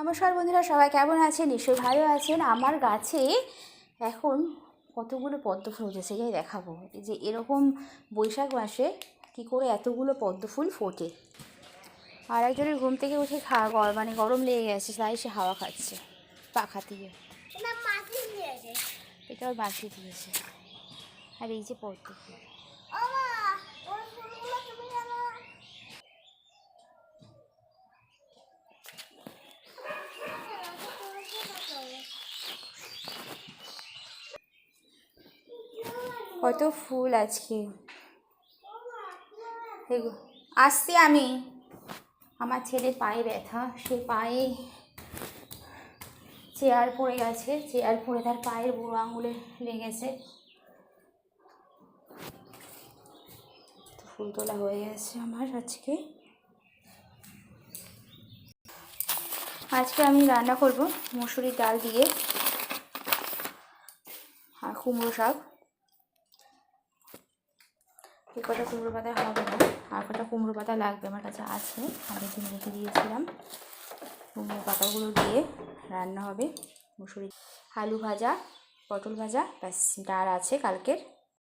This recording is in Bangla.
নমস্কার বন্ধুরা সবাই কেমন আছেন? নিশ্চয়ই ভালো আছেন। আমার গাছে এখন কতগুলো পদ্ম ফুল উঠেছে যাই দেখাবো। এই যে এরকম বৈশাখ মাসে কি করে এতগুলো পদ্ম ফুল ফোটে। আর একজনের ঘুম থেকে উঠে খাওয়া মানে গরম লেগে গেছে তাই সে হাওয়া খাচ্ছে পাখা দিয়ে। এটা ওর বাসি দিয়েছে। আর এই যে পদ্ম ফুল। কত ফুল আজকে। আসছি আমি। আমার ছেলে পায়ে ব্যথা, সে পায়ে চেয়ার পড়ে গেছে, চেয়ার পড়ে তার পায়ের বুড়ো আঙুলে লেগেছে। ফুল তোলা হয়ে গেছে আমার আজকে। আজকে আমি রান্না করব মসুরির ডাল দিয়ে আর কুমড়ো শাক। এই কটা কুমড়ো পাতা হবে না। আর কটা কুমড়ো পাতা লাগবে আমার কাছে আছে। আগের দিন রেখে দিয়েছিলাম। কুমড়ো পাতাগুলো দিয়ে রান্না হবে। মুসুরি আলু ভাজা, পটল ভাজা, ব্যাস, ডাল আছে কালকের।